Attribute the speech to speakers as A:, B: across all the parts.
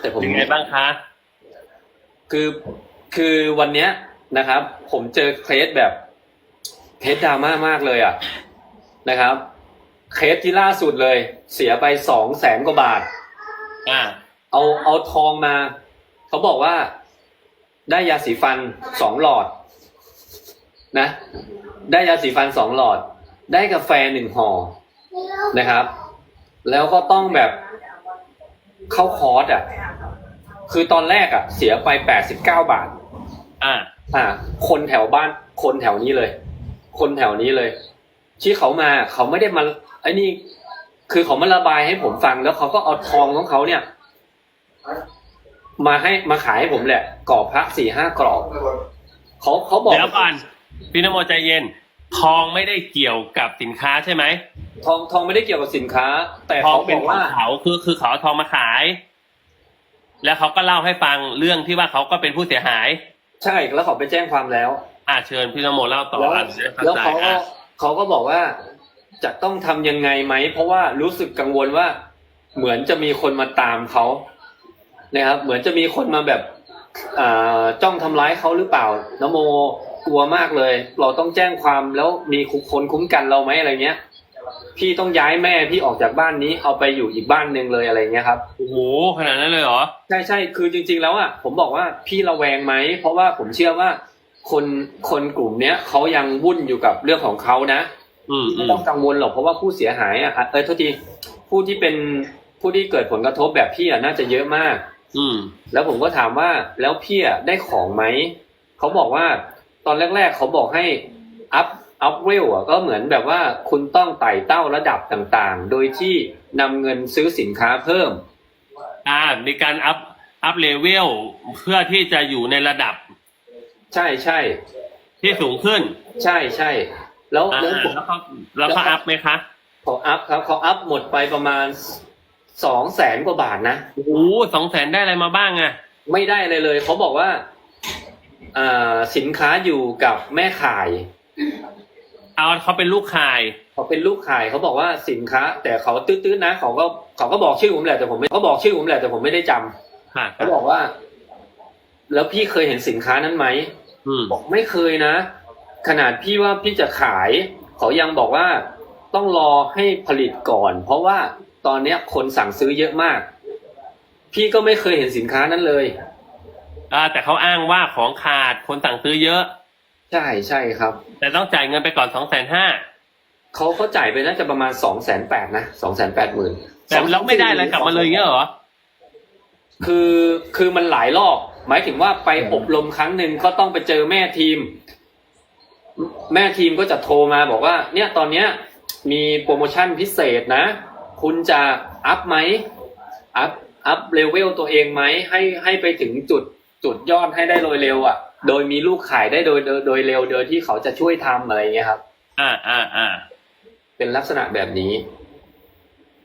A: แต่ผม
B: ยังไงบ้างคะ
A: คือคือวันเนี้ยนะครับ ผมเจอเคสแบบเคสดราม่ามากเลยอะนะครับเคสที่ล่าสุดเลย เสียไปสองแสนกว่าบาท
B: อ่า
A: เอาเอาทองมา เขาบอกว่าได้ยาสีฟันสองหลอด นะ ได้ยาสีฟันสองหลอด ได้กาแฟหนึ่งห่อนะครับ แล้วก็ต้องแบบ เข้าคอร์สอะ คือตอนแรกอะ เสียไปแปดสิบเก้าบาท
B: อ่า
A: อ่า คนแถวบ้าน คนแถวนี้เลย คนแถวนี้เลย ที่เขามาเขาไม่ได้มาไอ้นี่ คือเขามาระบายให้ผมฟังแล้วเขาก็เอาทองของเขาเนี่ย มาให้มาขายให้ผมแหละกรอบพระสี่ห้ากรอบเขาเขาบอก
B: เดี๋ยวก่อนพี่นโมใจเย็น ทองไม่ได้เกี่ยวกับสินค้าใช่ไหม
A: ทองทองไม่ได้เกี่ยวกับสินค้า แต่
B: ทอง
A: เขา
B: เป็
A: บ
B: น
A: อก
B: ของ
A: ว่า
B: เขาคือคือเขาเอาทองมาขาย แล้วเขาก็เล่าให้ฟังเรื่องที่ว่าเขาก็เป็นผู้เสียหาย
A: ใช่แล้วเขาไปแจ้งความแล้ว
B: อ่าเชิญพี่นโมเล่าต่อ
A: แล้ว
B: อ่านจะได้เข้า
A: แล้ว
B: ใจ
A: เขาก็
B: อะ
A: เขาก็บอกว่าจะต้องทำยังไงไหม เพราะว่ารู้สึกกังวลว่า เหมือนจะมีคนมาตามเขานะครับ เหมือนจะมีคนมาแบบอ่าจ้องทำร้ายเขาหรือเปล่านโม กลัวมากเลย เราต้องแจ้งความแล้วมีคนคุ้มกันเราไหมอะไรเงี้ย พี่ต้องย้ายแม่พี่ออกจากบ้านนี้เอาไปอยู่อีกบ้านหนึ่งเลยอะไรเงี้ยครับ
B: โอ้โหขนาดนั้นเลยเหรอ
A: ใช่ใช่คือจริง ๆ แล้วอะผมบอกว่าพี่ระแวงไหมเพราะว่าผมเชื่อว่า คนคนกลุ่มเนี้ยเขายังวุ่นอยู่กับเรื่องของเขานะ
B: อืมอื
A: ไม่
B: ม
A: ต้องกังวลหรอกเพราะว่าผู้เสียหายอะเออโทษทีผู้ที่เป็นผู้ที่เกิดผลกระทบแบบพี่อะน่าจะเยอะมาก
B: อืม
A: แล้วผมก็ถามว่าแล้วพี่อะได้ของไหมเขาบอกว่า ตอนแรก ๆ เขาบอกให้อัพอัพเวลอะก็เหมือนแบบว่าคุณต้องไต่เต้าระดับต่างๆ โดยที่นำเงินซื้อสินค้าเพิ่ม
B: อ่า มีการอัพอัพเลเวลเพื่อที่จะอยู่ในระดับ
A: ใช่ใช่
B: ที่สูงขึ้น
A: ใช่ใช่แล้ว
B: อ่า
A: แล้วผม
B: แล้วเขาแล้วเขาอัพไหมคะ
A: เขาอัพครับเขาอัพหมดไปประมาณสองแสนกว่าบาทนะ
B: โอ้โหสองแสนได้อะไรมาบ้างอะ
A: ไม่ได้เลยเลย เขาบอกว่าอ่า สินค้าอยู่กับแม่ขาย
B: เอาเขาเป็นลูกขาย
A: เขาเป็นลูกขายเขาบอกว่าสินค้า แต่เขาตื้นๆนะเขาก็เขาก็บอกชื่อผมแหละแต่ผมไม่เขาบอกชื่อผมแหละแต่ผมไม่ได้จำ
B: ค่ะ
A: เขาบอกว่า แล้วพี่เคยเห็นสินค้านั้นไหม
B: อืม
A: บอกไม่เคยนะ ขนาดพี่ว่าพี่จะขาย เขายังบอกว่าต้องรอให้ผลิตก่อน เพราะว่าตอนเนี้ยคนสั่งซื้อเยอะมาก พี่ก็ไม่เคยเห็นสินค้านั้นเลย
B: อ่าแต่เขาอ้างว่าของขาดคนสั่งซื้อเยอะ
A: ใช่ใช่ครับ
B: แต่ต้องจ่ายเงินไปก่อนสองแสนห้า
A: เขาเขาจ่ายไปน่าจะประมาณสองแสนแปดนะสองแสนแปดหมื่น
B: แต่แล้วไม่ได้อะไรกลับมาเลยเงี้ยเหรอ
A: คือคือมันหลายรอบ หมายถึงว่าไปอบรมครั้งหนึ่งก็ต้องไปเจอแม่ทีม แม่ทีมก็จะโทรมาบอกว่า เนี่ยตอนเนี้ย มีโปรโมชั่นพิเศษนะ คุณจะอัพไหมอัพอัพเลเวลตัวเองไหมให้ให้ไปถึงจุด จุดยอดให้ได้โดยเร็วอะ โดยมีลูกขายได้โดยโดยโดยเร็วโดยที่เขาจะช่วยทำอะไรเงี้ยครับ
B: อ่าอ่าอ่า
A: เป็นลักษณะแบบนี้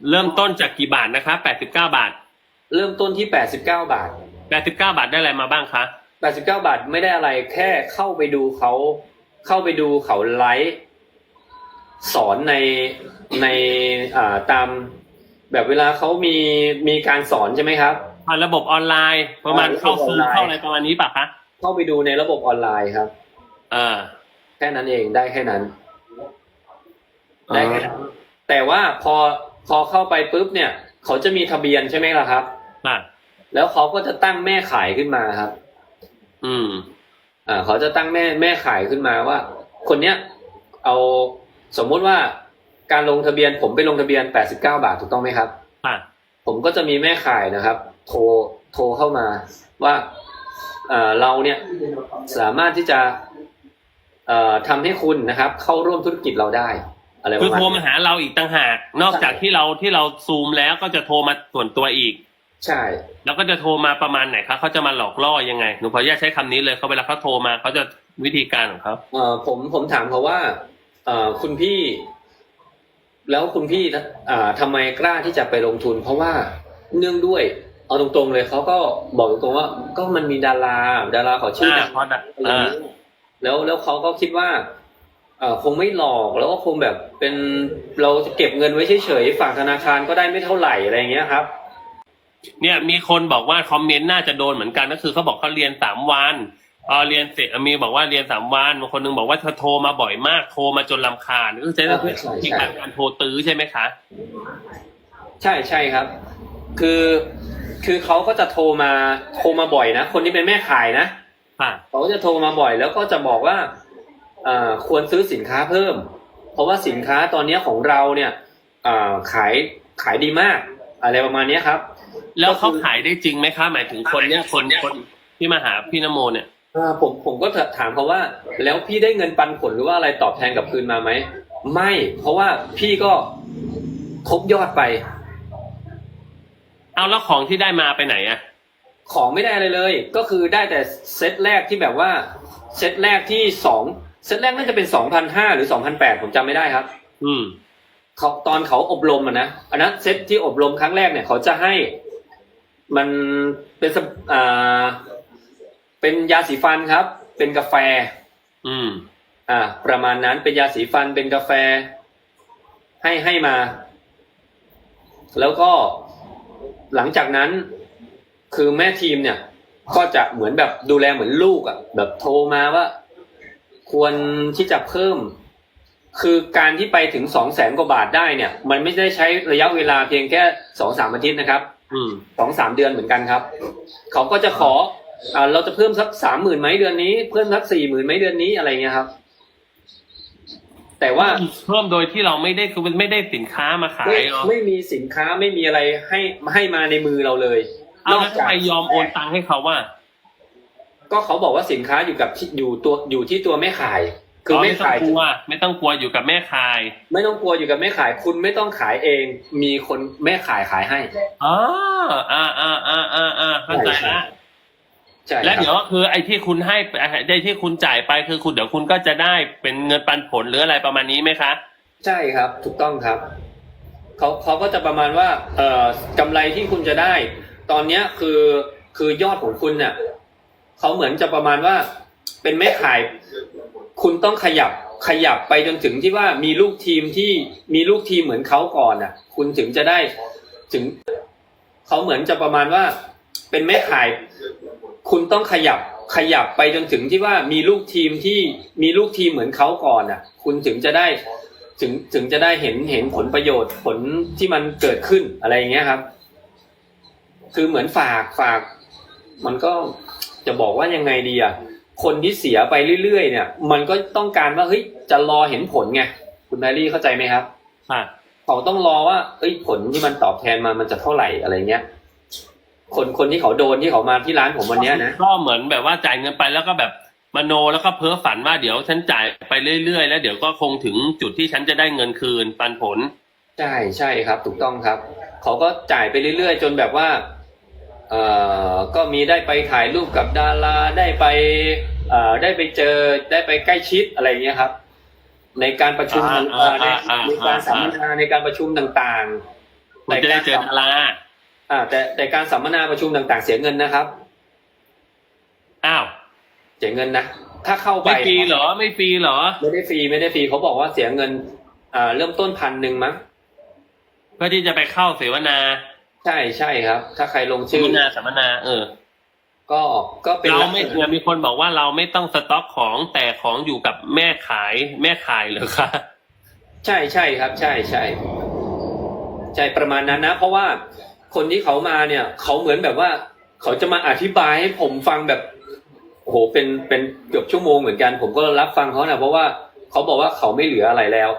B: เริ่มต้นจากกี่บาทนะคะแปดสิบเก้าบาท
A: เริ่มต้นที่แปดสิบเก้าบาท
B: แปดสิบเก้าบาทได้อะไรมาบ้างคะ
A: แปดสิบเก้าบาทไม่ได้อะไรแค่เข้าไปดูเขาเข้าไปดูเขาไลฟ์สอนในในอ่าตาม แบบเวลาเขามีมีการสอนใช่ไหมครับ
B: ผ่านระบบออนไลน์ประมาณ
A: อ่า
B: เข้าซูม
A: ระบบออนไลน์
B: เข้าอะไรประมาณนี้ป่ะคะ
A: เข้าไปดูในระบบออนไลน์ครับ
B: อ่า
A: แค่นั้นเองได้แค่นั้นได้แค่นั้นแต่ว่าพอพอเข้าไปปุ๊บเนี่ย เขาจะมีทะเบียนใช่ไหมล่ะครับ
B: อ่า
A: แล้วเขาก็จะตั้งแม่ขายขึ้นมาครับ
B: อืม
A: อ่า เขาจะตั้งแม่แม่ขายขึ้นมาว่า คนเนี้ยเอาสมมุติว่าการลงทะเบียนผมไปลงทะเบียน89บาทถูกต้องไหมครับ
B: อ่า
A: ผมก็จะมีแม่ขายนะครับ โทรโทรเข้ามา ว่าเอ่อเราเนี่ยสามารถที่จะเอ่อทำให้คุณนะครับ เข้าร่วมธุรกิจเราได้อะไรป
B: คือ
A: ระมาณ
B: โทรมา
A: นี้
B: หาเราอีกต่างหาก นอกจากที่เราที่เราซูมแล้วก็จะโทรมาส่วนตัวอีก
A: ใช่
B: แล้วก็จะโทรมาประมาณไหนคะเขาจะมาหลอกล่อยังไงหนูขออนุญาตใช้คำนี้เลยเขาเวลาเขาโทรมาเขาจะวิธีการของเขา
A: เอ่อผมผมถามเขาว่า เอ่อคุณพี่ แล้วคุณพี่อ่าทำไมกล้าที่จะไปลงทุน เพราะว่าเนื่องด้วย เอาตรงๆเลยเขาก็บอกตรงๆว่า ก็มันมีดารา ดาราเขาชื่อดัง
B: เพราะนะ
A: อะไร
B: อ่า
A: นี้แล้วแล้วเขาก็คิดว่าเอ่อคงไม่หลอกแล้วก็คงแบบเป็นเราจะเก็บเงินไว้เฉยๆฝากธนาคารก็ได้ไม่เท่าไหร่อะไรอย่างเงี้ยครับ
B: เนี่ยมีคนบอกว่าคอมเมนต์น่าจะโดนเหมือนกันก็คือเขาบอกเขาเรียนสามวันพอเรียนเสร็จมีบอกว่าเรียนสามวันบางคนหนึงบอกว่าเธอโทรมาบ่อยมากโทรมาจนลำคาญก็คือใช้เพื่อที่การการโทรตื้อใช่ไหมคะ
A: ใช่ใช่ครับ คือคือเขาก็จะโทรมาโทรมาบ่อยนะ คนที่เป็นแม่ขายนะ
B: ค่ะ
A: เขาก็จะโทรมาบ่อย แล้วก็จะบอกว่าอ่าควรซื้อสินค้าเพิ่ม เพราะว่าสินค้าตอนนี้ของเราเนี่ยอ่าขายขายดีมาก อะไรประมาณเนี้ยครับ
B: แล้วเขาขายได้จริงไหมคะหมายถึงคนเนี้ยคนคนที่มาหาพี่นโมเนี่ย
A: อ่าผมผมก็ถามเขาว่า แล้วพี่ได้เงินปันผลหรือว่าอะไรตอบแทนกลับคืนมาไหม ไม่ เพราะว่าพี่ก็ครบยอดไป
B: เอาแล้วของที่ได้มาไปไหนอะ
A: ของไม่ได้อะไรเลย ก็คือได้แต่เซตแรกที่แบบว่าเซตแรกที่สองเซตแรกน่าจะเป็นสองพันห้าหรือสองพันแปดผมจำไม่ได้ครับ
B: อืม
A: เขาตอนเขาอบรมอะนะอันนั้นเซตที่อบรมครั้งแรกเนี่ย เขาจะให้ มันเป็นสอ่าเป็นยาสีฟันครับ เป็นกาแฟ
B: อืม
A: อ่า ประมาณนั้นเป็นยาสีฟันเป็นกาแฟ ให้ให้มา แล้วก็ หลังจากนั้นคือแม่ทีมเนี่ย ก็จะเหมือนแบบดูแลเหมือนลูกอะ่ะ แบบโทรมาว่า ควรที่จะเพิ่ม คือการที่ไปถึงสองแสนกว่าบาทได้เนี่ย มันไม่ได้ใช้ระยะเวลาเพียงแค่สองสามอาทิตย์นะครับ
B: อืม
A: สองสามเดือนเหมือนกันครับ เขาก็จะขออ่าเราจะเพิ่มสักสามหมื่นไหมเดือนนี้ เพิ่มสักสี่หมื่นไหมเดือนนี้อะไรเงี้ยครับ แต่ว่า
B: เพิ่มโดยที่เราไม่ได้คือไม่ได้สินค้ามาขาย
A: ไม่
B: เหรอ
A: ไม่มีสินค้าไม่มีอะไรให้ให้มาในมือเราเลย
B: เอาแล้วทำไมยอมโอนตังค์ให้เขาว่า
A: ก็เขาบอกว่าสินค้าอยู่กับที่อยู่ตัวอยู่ที่ตัวแม่ขาย คือไม่
B: ไม่ต้อง
A: ขาย
B: กลัวไม่ต้องกลัวอยู่กับแม่ขาย
A: ไม่ต้องกลัวอยู่กับแม่ขาย คุณไม่ต้องขายเอง มีคนแม่ขายขายให้
B: อ๋ออ่าอ่าอ่าอ่าอ่าเข้าใจละ
A: ใช่ครับ
B: และเดี๋ยวก็คือไอ้ที่คุณให้ได้ที่คุณจ่ายไปคือคุณเดี๋ยวคุณก็จะได้เป็นเงินปันผลหรืออะไรประมาณนี้ไหมคะ
A: ใช่ครับ ถูกต้องครับเขาเขาก็จะประมาณว่า เอ่อกำไรที่คุณจะได้ ตอนเนี้ยคือคือยอดของคุณเนี่ยเขาเหมือนจะประมาณว่า เป็นแม่ขาย คุณต้องขยับขยับไปจนถึงที่ว่ามีลูกทีมที่มีลูกทีมเหมือนเขาก่อนอะ คุณถึงจะได้ถึงเขาเหมือนจะประมาณว่า เป็นแม่ขาย คุณต้องขยับขยับไปจนถึงที่ว่ามีลูกทีมที่มีลูกทีมเหมือนเขาก่อนอะ คุณถึงจะได้ถึงถึงจะได้เห็นเห็นผลประโยชน์ผลที่มันเกิดขึ้นอะไรอย่างเงี้ยครับ คือเหมือนฝากฝาก มันก็จะบอกว่ายังไงดีอะคนที่เสียไปเรื่อยๆเนี่ย มันก็ต้องการว่าเฮ้ยจะรอเห็นผลไงคุณแมรี่เข้าใจไหมครับ
B: ค่ะ
A: เขาต้องรอว่าเอ้ยผลที่มันตอบแทนมามันจะเท่าไหร่อะไรเงี้ย คนคนที่เขาโดนที่เขามาที่ร้านผมวันเนี้ยนะ
B: ก็เหมือนแบบว่าจ่ายเงินไปแล้วก็แบบมโนแล้วก็เพ้อฝันว่าเดี๋ยวฉันจ่ายไปเรื่อยๆ แล้วเดี๋ยวก็คงถึงจุดที่ฉันจะได้เงินคืนปันผล
A: ใช่ใช่ครับ ถูกต้องครับ เขาก็จ่ายไปเรื่อยๆ จนแบบว่าเอ่อก็มีได้ไปถ่ายรูปกับดาราได้ไปเอ่อได้ไปเจอได้ไปใกล้ชิดอะไรเงี้ยครับ ในการประชุม
B: อ่า
A: ต่างๆใน
B: อ่าอ่า
A: ในการสัมมนาในการประชุมต่างๆ
B: คุณจะได้เจอดารา
A: อ่าแต่แต่การสัมมนาประชุมต่าง ๆ เสียเงินนะครับ
B: อ้าว
A: เสียเงินนะถ้าเข้าไป
B: ไม่ฟรีเหรอไม่ฟรีเหรอ
A: ไม่ได้ฟรีไม่ได้ฟรีเขาบอกว่าเสียเงินอ่าเริ่มต้นพันหนึ่งมั้ง
B: เพื่อที่จะไปเข้าเสวนา
A: ใช่ใช่ครับ ถ้าใครลง
B: เส
A: ชื่อ
B: วนาสัมมนา เออ
A: ก็ก็เป็น
B: เราไม่
A: ลักษ
B: เผื่อ
A: ณะ
B: มีคนบอกว่าเราไม่ต้องสต็อกของแต่ของอยู่กับแม่ขายแม่ขายเหรอคะ
A: ใช่ใช่ครับ ใช่ใช่ใช่ประมาณนั้นนะ เพราะว่า คนที่เขามาเนี่ย เขาเหมือนแบบว่า เขาจะมาอธิบายให้ผมฟังแบบโอ้โหเป็นเป็นเกือบชั่วโมงเหมือนกัน ผมก็รับฟังเขานะเพราะว่าเขาบอกว่าเขาไม่เหลืออะไรแล้ว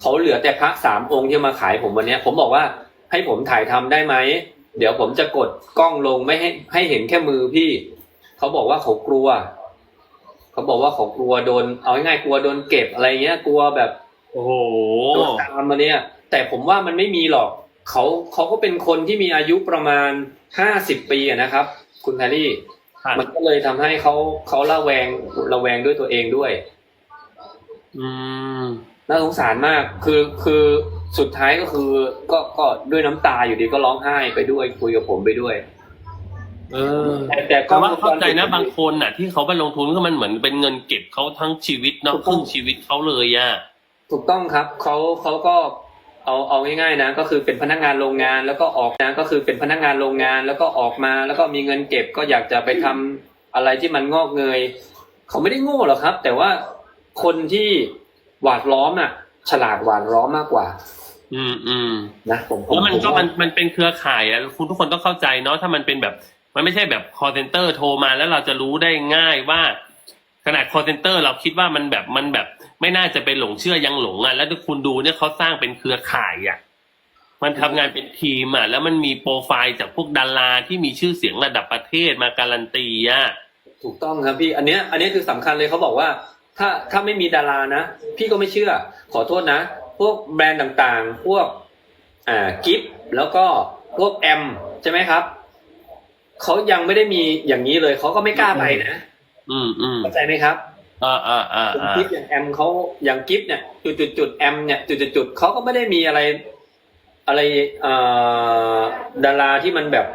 A: เขาเหลือแต่พระสามองค์ที่มาขายผมวันเนี้ยผมบอกว่าให้ผมถ่ายทำได้ไหมเดี๋ยวผมจะกดกล้องลงไม่ให้ให้เห็นแค่มือพี่ เขาบอกว่าเขากลัว เขาบอกว่าเขากลัวโดน เอาง่ายๆกลัวโดนเก็บอะไรเงี้ย กลัวแบบ
B: โอ้โห
A: โดนตามมาเนี่ย แต่ผมว่ามันไม่มีหรอก เขาเขาก็เป็นคนที่มีอายุประมาณห้าสิบปีอะนะครับ คุณแพรรี่
B: ค่ะ
A: มันก็เลยทำให้เขาเขาระแวงระแวงด้วยตัวเองด้วย
B: อืม
A: น่าสงสารมาก คือคือสุดท้ายก็คือ ก็ก็ด้วยน้ำตาอยู่ดีก็ร้องไห้ไปด้วยคุยกับผมไปด้วย
B: เออ
A: แต่แต่ก็
B: แต่ว่าเข้าใจนะบางคนน่ะ ที่เขาไปลงทุนก็มันเหมือนเป็นเงินเก็บเขาทั้งชีวิตเนาะครึ่งชีวิตเขาเลยอะ
A: ถูกต้องครับเขาเขาก็ เอาเอาง่ายๆนะก็คือเป็นพนักงานโรงงานแล้วก็ออกนะก็คือเป็นพนักงานโรงงานแล้วก็ออกมา แล้วก็มีเงินเก็บก็อยากจะไปทำอะไรที่มันงอกเงย เขาไม่ได้โง่หรอกครับ แต่ว่าคนที่หวาดล้อมอะ ฉลาดหวาดล้อมมากกว่า
B: อืมอืม
A: นะผมผม
B: แล้วมัน
A: ผ
B: ก็
A: ว่า
B: มันมันเป็นเครือข่ายอะคุณทุกคนต้องเข้าใจเนาะถ้ามันเป็นแบบ มันไม่ใช่แบบ call center โทรมาแล้วเราจะรู้ได้ง่ายว่า ขนาด call center เราคิดว่ามันแบบมันแบบ ไม่น่าจะเป็นหลงเชื่อยังหลงอะแล้วถ้าคุณดูเนี่ยเขาสร้างเป็นเครือข่ายอะมันทำงานเป็นทีมอะแล้วมันมีโปรไฟล์จากพวกดาราที่มีชื่อเสียงระดับประเทศมาการันตีอะ
A: ถูกต้องครับพี่อันเนี้ยอันเนี้ยคือสำคัญเลยเขาบอกว่า ถ้าถ้าไม่มีดารานะ พี่ก็ไม่เชื่อ ขอโทษนะ พวกแบรนด์ต่างๆ พวกอ่ากิฟแล้วก็พวกแอมใช่ไหมครับเขายังไม่ได้มีอย่างนี้เลยเขาก็ไม่กล้าไปนะ
B: อืมอืม
A: เข้าใจไหมครับ
B: อ่าอ่าอ่า
A: อย่าง
B: อ่า
A: กิฟอย่างแอมเขาอย่างกิฟเนี่ยจุดจุดจุดแอมเนี่ยจุดจุดจุดเขาก็ไม่ได้มีอะไร อะไรเอ่อดาราที่มันแบบ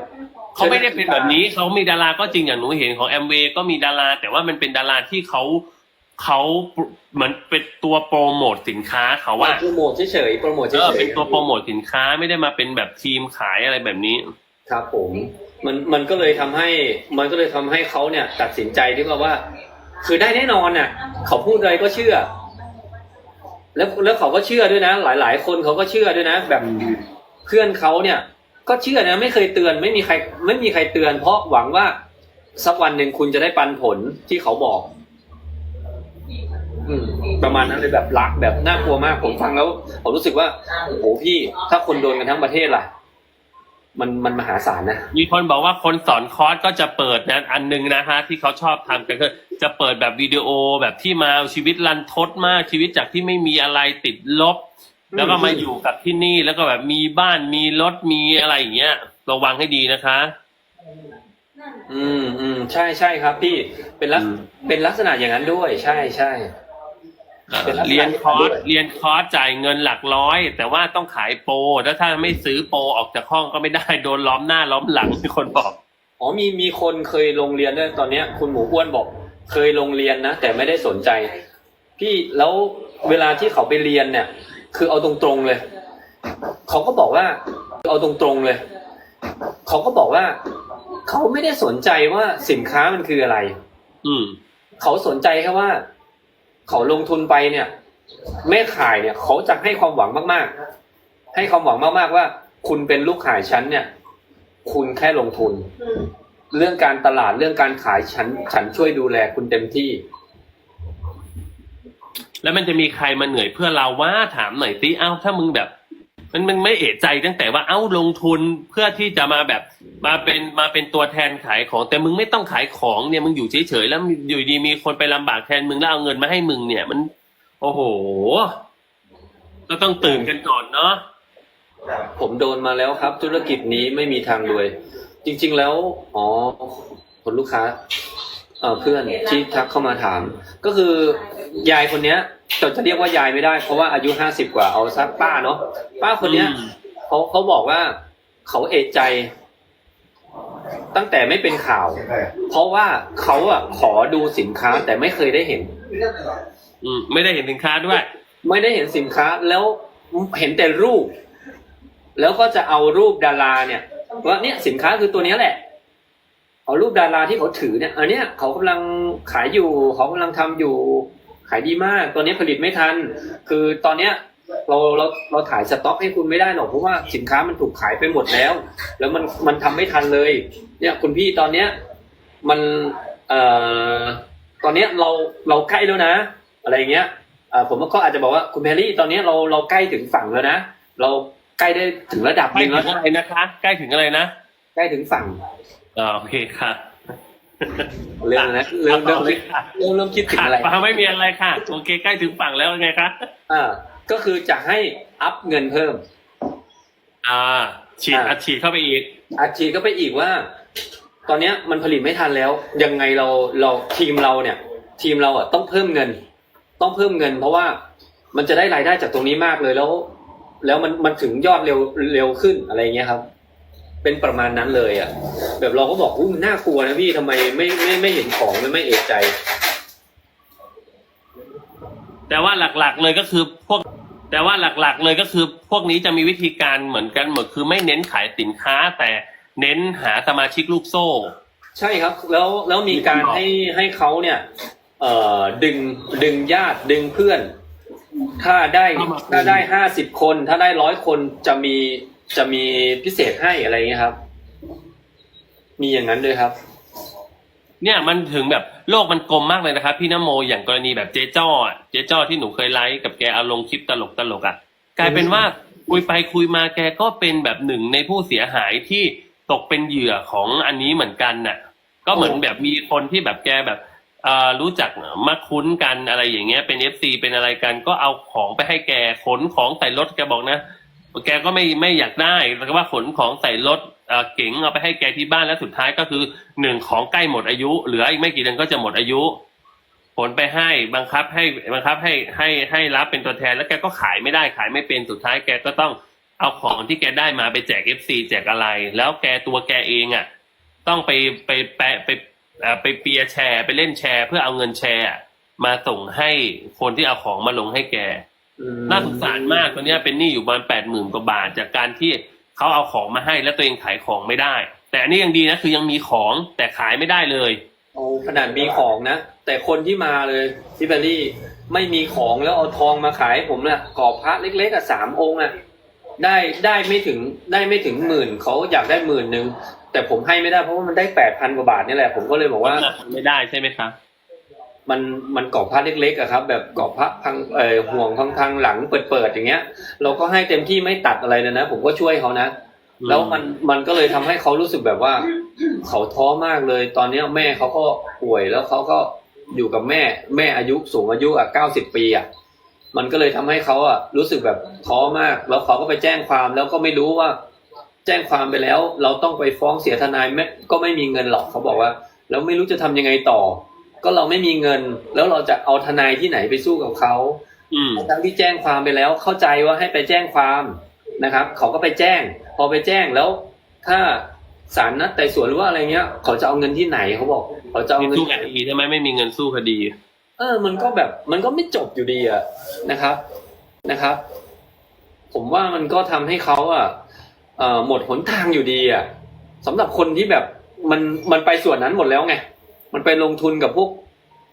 B: เขาไม่ได้เป็นแบบนี้เขามีดาราก็จริงอย่างหนูเห็นของแอมเวก็มีดารา แต่ว่ามันเป็นดาราที่เขาเขาเหมือนเป็นตัวโปรโมทสินค้าเขาว่า
A: โปรโมทเฉยๆโปรโมทเฉ
B: เอยอเป็นตัวโปรโมทสินค้าไม่ได้มาเป็นแบบทีมขายอะไรแบบนี้
A: ๆครับผม มันมันก็เลยทำให้ มันก็เลยทำให้เขาเนี่ย ตัดสินใจที่ว่าว่า คือได้แน่นอนน่ะเขาพูดอะไรก็เชื่อ แล้วแล้วเขาก็เชื่อด้วยนะ หลาย ๆ คนเขาก็เชื่อด้วยนะ แบบเพื่อนเขาเนี่ย ก็เชื่อนะ ไม่เคยเตือน ไม่มีใคร ไม่มีใครเตือน เพราะหวังว่าสักวันหนึ่งคุณจะได้ปันผลที่เขาบอก อืม ประมาณนั้นเลยแบบรักแบบน่ากลัวมากผมฟังแล้วผมรู้สึกว่าโอ้โหพี่ ถ้าคนโดนกันทั้งประเทศล่ะ มันมันมหาศาลนะ
B: มีคนบอกว่าคนสอนคอร์สก็จะเปิดนะอันหนึงนะฮะที่เขาชอบทำกันคือจะเปิดแบบวิดีโอแบบที่มาชีวิตรันทดมากชีวิตจากที่ไม่มีอะไรติดลบ แล้วก็มาอยู่กับที่นี่แล้วก็แบบมีบ้านมีรถมีอะไรอย่างเงี้ยระวังให้ดีนะคะ
A: อืมอืมใช่ใช่ครับ พี่เป็นลัก
B: อืม
A: เป็นลักษณะอย่างนั้นด้วย ใช่ใช่
B: เอ่อ
A: เป็นลักษณะ
B: เรียนคอร์ส
A: ด้วย
B: เรียนคอร์สจ่ายเงินหลักร้อย แต่ว่าต้องขายโปรแล้วถ้าไม่ซื้อโปรออกจากห้องก็ไม่ได้โดนล้อมหน้าล้อมหลังมีคนบอก
A: อ๋อมีมีคนเคยลงเรียนด้วยตอนเนี้ย คุณหมูอ้วนบอก เคยลงเรียนนะแต่ไม่ได้สนใจ พี่แล้วเวลาที่เขาไปเรียนเนี่ย คือเอาตรงๆเลย เขาก็บอกว่า เอาตรงๆเลย เขาก็บอกว่า เขาไม่ได้สนใจว่าสินค้ามันคืออะไร
B: อืม
A: เขาสนใจแค่ว่า เขาลงทุนไปเนี่ย แม่ขายเนี่ย เขาจะให้ความหวังมากๆ ให้ความหวังมากๆว่า คุณเป็นลูกขายฉันเนี่ย คุณแค่ลงทุน เรื่องการตลาดเรื่องการขายฉัน ฉันช่วยดูแลคุณเต็มที่
B: แล้วมันจะมีใครมาเหนื่อยเพื่อเราว่าถามหน่อยสิเอ้าถ้ามึงแบบ มันมันไม่เอะใจตั้งแต่ว่าเอ้าลงทุนเพื่อที่จะมาแบบมาเป็นมาเป็นตัวแทนขายของ แต่มึงไม่ต้องขายของเนี่ยมึงอยู่เฉยๆแล้วอยู่ดีมีคนไปลำบากแทนมึงแล้วเอาเงินมาให้มึงเนี่ยมัน โอ้โห ก็ต้องตื่นกันก่อนเนาะ
A: ผมโดนมาแล้วครับ ธุรกิจนี้ไม่มีทางรวย จริง ๆ แล้ว อ๋อ คนลูกค้า เอ่อเพื่อนที่ทักเข้ามาถาม ก็คือยายคนเนี้ยจะจะเรียกว่ายายไม่ได้ เพราะว่าอายุห้าสิบกว่าเอาสักป้าเนาะป้าคนเนี้ย
B: อืม
A: เขาเขาบอกว่าเขาเอะใจ ตั้งแต่ไม่เป็นข่าว เพราะว่าเขาอะขอดูสินค้าแต่ไม่เคยได้เห็น
B: อืมไม่ได้เห็นสินค้าด้วย
A: ไม่ได้เห็นสินค้าแล้วเห็นแต่รูป แล้วก็จะเอารูปดาราเนี่ยว่าเนี่ยสินค้าคือตัวเนี้ยแหละ เอารูปดาราที่เขาถือเนี่ย อันเนี้ยเขากำลังขายอยู่เขากำลังทำอยู่ ขายดีมากตอนนี้ผลิตไม่ทัน คือตอนเนี้ยเราเราเราถ่ายสต็อกให้คุณไม่ได้หรอกเพราะว่าสินค้ามันถูกขายไปหมดแล้ว แล้วมันมันทำไม่ทันเลย เนี่ยคุณพี่ตอนเนี้ยมันเอ่อตอนเนี้ยเราเราใกล้แล้วนะ อะไรอย่างเงี้ยเอ่อผมก็อาจจะบอกว่าคุณแพรรี่ตอนเนี้ยเราเราใกล้ถึงฝั่งแล้วนะเราใกล้ได้ถึงระดับ
B: ใก
A: ห
B: ล้
A: นึ่ง
B: ถึ
A: แล้ว
B: งอะไรนะคะ ใกล้ถึงอะไรนะ
A: ใกล้ถึงฝั่ง
B: อ่าโอเคค่ะ
A: เรื่องนะเริ่มเริ่ม
B: โอเคค่ะ
A: เริ่มเริ่มคิดถึง
B: ค่ะ
A: อะไร
B: ฟังไม่มีอะไรค่ะ โอเคใกล้ถึงฝั่งแล้วไงคะ
A: อ่าก็คือจะให้อัพเงินเพิ่ม
B: อ่า ฉีด
A: อ่า
B: อัดฉีดเข้าไปอีก
A: อาชีก็ไปอีกว่า ตอนเนี้ยมันผลิตไม่ทันแล้ว ยังไงเราเราทีมเราเนี่ย ทีมเราอะต้องเพิ่มเงิน ต้องเพิ่มเงิน เพราะว่ามันจะได้รายได้จากตรงนี้มากเลยแล้ว แล้วมันมันถึงยอดเร็วเร็วขึ้นอะไรเงี้ยครับ เป็นประมาณนั้นเลยอะ แบบเราก็บอกอู้มันน่ากลัวนะพี่ทำไมไม่ไม่ไม่เห็นของไม่ไม่เอกใจ
B: แต่ว่าหลักๆเลยก็คือพวก แต่ว่าหลักๆเลยก็คือพวกนี้จะมีวิธีการเหมือนกันหมดคือไม่เน้นขายสินค้า แต่เน้นหาสมาชิกลูกโซ่
A: ใช่ครับ แล้วแล้วมีการให้ให้เขาเนี่ย เอ่อดึงดึงญาติดึงเพื่อน ถ้าได้
B: เข้ามาคุย
A: ถ้าได้ห้าสิบคน ถ้าได้ร้อยคนจะมี จะมีพิเศษให้อะไรเงี้ยครับ มีอย่างนั้นด้วยครับ
B: เนี่ยมันถึงแบบโลกมันกลมมากเลยนะครับ พี่นโมอย่างกรณีแบบเจ๊จ้ออะเจ๊จ้อที่หนูเคยไลฟ์กับแกเอาลงคลิปตลกตลกๆอะกลายเป็นว่าคุยไปคุยมาแกก็เป็นแบบหนึ่งในผู้เสียหายที่ตกเป็นเหยื่อของอันนี้เหมือนกันน่ะ ก็เหมือนแบบมีคนที่แบบแกแบบเอ่อรู้จักมาคุ้นกันอะไรอย่างเงี้ย เป็นเอฟซีเป็นอะไรกัน ก็เอาของไปให้แกขนของใส่รถแกบอกนะ แกก็ไม่ไม่อยากได้แล้วก็ว่าขนของใส่รถเก๋งเอาไปให้แกที่บ้านแล้วสุดท้ายก็คือหนึ่งของใกล้หมดอายุ เหลืออีกไม่กี่เดือนก็จะหมดอายุขนไปให้บังคับให้บังคับให้ให้ให้รับเป็นตัวแทน แล้วแกก็ขายไม่ได้ขายไม่เป็นสุดท้ายแกก็ต้องเอาของที่แกได้มาไปแจกเอฟซีแจกอะไร แล้วแกตัวแกเองอะ ต้องไปไปแปะไปไปเปียแชร์ ไปเล่นแชร์ เพื่อเอาเงินแชร์ มาส่งให้คนที่เอาของมาลงให้แก น่าสงสารมากตัวเนี้ยเป็นหนี้อยู่ประมาณแปดหมื่นกว่าบาท จากการที่เขาเอาของมาให้แล้วตัวเองขายของไม่ได้ แต่อันนี้ยังดีนะคือยังมีของแต่ขายไม่ได้เลย
A: โอ้ขนาดมีของนะ แต่คนที่มาเลยที่เบลลี่ไม่มีของแล้วเอาทองมาขายให้ผมน่ะกรอบพระเล็กๆอะสามองค์อะได้ได้ไม่ถึงได้ไม่ถึงหมื่นเขาอยากได้หมื่นหนึ่งแต่ผมให้ไม่ได้เพราะว่ามันได้แปดพันกว่าบาทนี่แหละผมก็เลยบอกว่า
B: ไม่ได้ใช่ไหมครับ
A: มันมันกรอบพระเล็กๆอะครับ แบบกรอบพระพังเอ่อห่วงพังๆหลังเปิดๆอย่างเงี้ย เราก็ให้เต็มที่ไม่ตัดอะไรเลยนะ ผมก็ช่วยเขานะ
B: อืม
A: แล้วมันมันก็เลยทำให้เขารู้สึกแบบว่า เขาท้อมากเลย ตอนเนี้ยแม่เขาก็ป่วยแล้วเขาก็อยู่กับแม่แม่อายุสูงอายุอะเก้าสิบปีอะมันก็เลยทำให้เขาอะรู้สึกแบบท้อมาก แล้วเขาก็ไปแจ้งความแล้วก็ไม่รู้ว่า แจ้งความไปแล้ว เราต้องไปฟ้องเสียทนายแม่ก็ไม่มีเงินหรอกเขาบอกว่า แล้วไม่รู้จะทำยังไงต่อ ก็เราไม่มีเงิน แล้วเราจะเอาทนายที่ไหนไปสู้กับเขา
B: อืม
A: ทั้งที่แจ้งความไปแล้วเข้าใจว่าให้ไปแจ้งความนะครับ เขาก็ไปแจ้ง พอไปแจ้งแล้ว ถ้าศาลนัดไต่สวนหรือว่าอะไรเงี้ย เขาจะเอาเงินที่ไหนเขาบอก เขาจะเอา
B: มี
A: เงิน
B: สู้คดีใช่ไหมไม่มีเงินสู้คดี
A: เออ มันก็แบบมันก็ไม่จบอยู่ดีอะนะครับนะครับ ผมว่ามันก็ทำให้เขาอะเอ่อหมดหนทางอยู่ดีอะสำหรับคนที่แบบมันมันไปส่วนนั้นหมดแล้วไง มันไปลงทุนกับพวก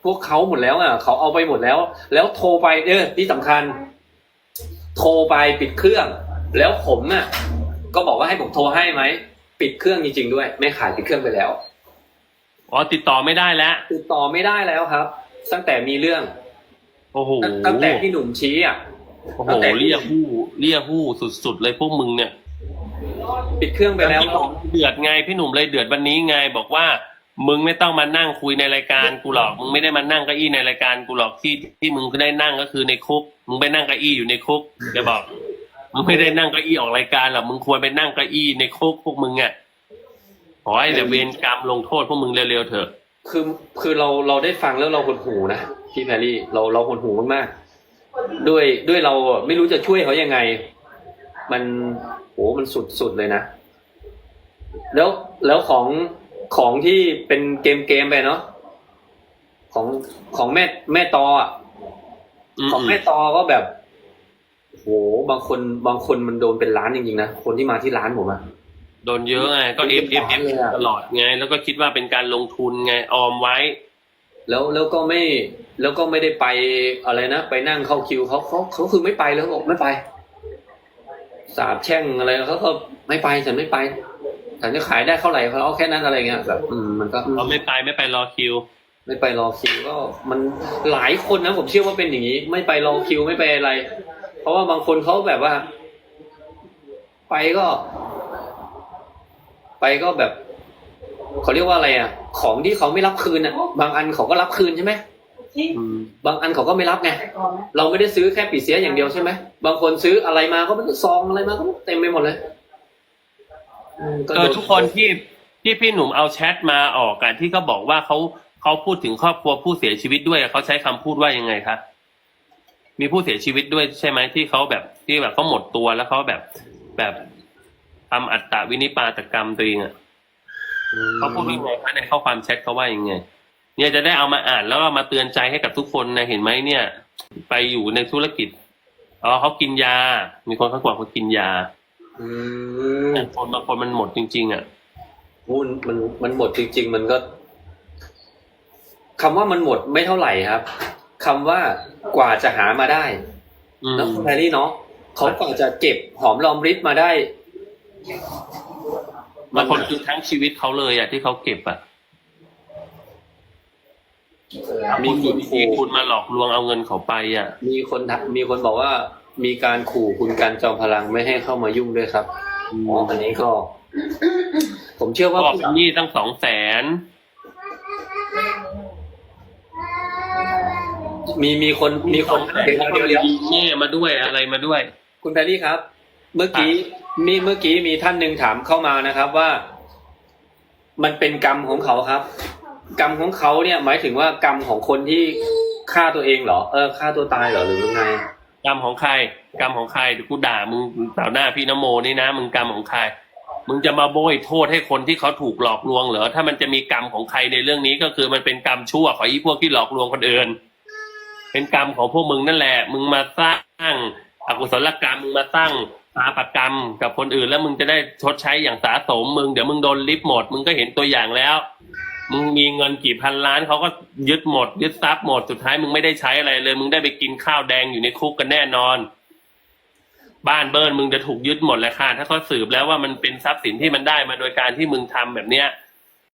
A: พวกเขาหมดแล้วอะ เขาเอาไปหมดแล้ว แล้วโทรไปเออที่สำคัญ โทรไปปิดเครื่อง แล้วผมน่ะ ก็บอกว่าให้ผมโทรให้ไหมปิดเครื่องจริงๆด้วยไม่ขายปิดเครื่องไปแล้ว
B: อ๋อติดต่อไม่ได้แล้ว
A: ติดต่อไม่ได้แล้วครับ ตั้งแต่มีเรื่อง
B: โอ้โห
A: ตั้งแต่พี่หนุ่มชี้อะ
B: โอ้โห
A: ตั้งแต่
B: เรียกหู้เรียกหู้สุดๆเลยพวกมึงเนี่ย
A: ปิดเครื่องไปแล้ว
B: เดือดไงพี่หนุ่มเลยเดือดวันนี้ไงบอกว่า มึงไม่ต้องมานั่งคุยในรายการกูหรอก มึงไม่ได้มานั่งเก้าอี้ในรายการกูหรอกที่ที่มึงได้นั่งก็คือในคุก มึงไปนั่งเก้าอี้อยู่ในคุกแกบอก มึงไม่ได้นั่งเก้าอี้ออกรายการหรอก มึงควรไปนั่งเก้าอี้ในคุกพวกมึงอะขอให้เดี๋ยวเวรกรรมลงโทษพวกมึงเร็วๆเถอะ
A: คือคือเราเราได้ฟังแล้วเราหดหูนะพี่แพรรี่เราเราหดหูมากๆด้วยด้วยเราไม่รู้จะช่วยเขายังไง มันโหมันสุดสุดเลยนะ แล้วแล้วของ ของที่เป็นเกมเกมไปเนาะของของแม่แม่ตออะ
B: อืม
A: ของแม่ตอก็แบบโหบางคนบางคนมันโดนเป็นล้านจริงๆนะคนที่มาที่ร้านผมอะ
B: โดนเยอะไงก็เอฟเอฟเอฟ
A: เลยอะ
B: ตลอดไง แล้วก็คิดว่าเป็นการลงทุนไงออมไว้
A: แล้วแล้วก็ไม่แล้วก็ไม่ได้ไปอะไรนะไปนั่งเข้าคิวเขาเขาเขาคือไม่ไปแล้วเขาบอกไม่ไป สาบแช่งอะไรเขาก็ไม่ไปฉันไม่ไป ฉันจะขายได้เท่าไหร่เขาเอาแค่นั้นอะไรเงี้ยแบบอืมมันก็อืม
B: เราไม่ไปไม่ไปรอคิว
A: ไม่ไปรอคิวก็มันหลายคนนะผมเชื่อว่าเป็นอย่างนี้ ไม่ไปรอคิวไม่ไปอะไร เพราะว่าบางคนเขาแบบว่า ไปก็ ไปก็แบบเขาเรียกว่าอะไรอะ ของที่เขาไม่รับคืนอะ บางอันเขาก็รับคืนใช่ไหม
B: อืม
A: บางอันเขาก็ไม่รับไงเราไม่ได้ซื้อแค่ปีเสียอย่างเดียวใช่ไหมบางคนซื้ออะไรมาก็เป็นซองอะไรมาก็เต็มไปหมดเลย อืม
B: เออทุกคนที่ที่พี่หนุ่มเอาแชทมาออกกันที่เขาบอกว่าเขาเขาพูดถึงครอบครัวผู้เสียชีวิตด้วยเขาใช้คำพูดว่ายังไงคะมีผู้เสียชีวิตด้วยใช่ไหมที่เขาแบบที่แบบเขาหมดตัวแล้วเขาแบบแบบทำอัตตวินิปาตกรรมตัวเองอะเขาพูดยังไงคะในข้อความแชทเขาว่ายังไง เนี่ยจะได้เอามาอ่านแล้วก็มาเตือนใจให้กับทุกคนนะเห็นไหมเนี่ย ไปอยู่ในธุรกิจอ๋อเขากินยา มีคนเขาบอกเขากินยา
A: อืม
B: แต่คนบางคนมันหมดจริง ๆ อะ
A: มันมันมันหมดจริง ๆ มันก็คำว่ามันหมดไม่เท่าไหร่ครับคำว่ากว่าจะหามาได้
B: อืม
A: นะคุณแพรรี่เนาะเขากว่าจะเก็บหอมรอมริบมาได้
B: บางคนคือทั้งชีวิตเขาเลยอะที่เขาเก็บอะ
A: มี
B: คุณ
A: คน
B: มี
A: ขู่
B: คุณมาหลอกลวงเอาเงินเขาไปอะ
A: มีคนทักมีคนบอกว่า มีการขู่คุณการจอมพลังไม่ให้เข้ามายุ่งด้วยครับอ๋ออันนี้ก็ ผมเชื่อว่า
B: บอกเป็นหนี้ตั้งสองแสน
A: มีมีคนมีคน
B: เดี๋
A: เดี๋ยวเดี๋ยวเดี๋ยว
B: แม่มาด้วยอะไรมาด้วย
A: คุณแพรรี่ครับ เมื่อกี้มีเมื่อกี้มีท่านหนึ่งถามเข้ามานะครับว่า มันเป็นกรรมของเขาครับ กรรมของเขาเนี่ย หมายถึงว่ากรรมของคนที่ฆ่าตัวเองเหรอเออฆ่าตัวตายเหรอหรือยังไง
B: กรรมของใคร กรรมของใครกูด่ามึงต่อหน้าพี่นโมนี่นะ มึงกรรมของใคร มึงจะมาโบยโทษให้คนที่เขาถูกหลอกลวงเหรอถ้ามันจะมีกรรมของใครในเรื่องนี้ก็คือมันเป็นกรรมชั่วของอีพวกที่หลอกลวงคนอื่นเป็นกรรมของพวกมึงนั่นแหละ มึงมาสร้างอกุศลกรรมมึงมาสร้างสาปกรรมกับคนอื่นแล้วมึงจะได้ชดใช้อย่างสาสมมึงเดี๋ยวมึงโดนลิฟต์หมด มึงก็เห็นตัวอย่างแล้ว มึงมีเงินกี่พันล้านเขาก็ยึดหมด ยึดทรัพย์หมดสุดท้ายมึงไม่ได้ใช้อะไรเลย มึงได้ไปกินข้าวแดงอยู่ในคุกกันแน่นอน บ้านเบิร์นมึงจะถูกยึดหมดแหละค่ะถ้าเขาสืบแล้วว่ามันเป็นทรัพย์สินที่มันได้มาโดยการที่มึงทำแบบเนี้ย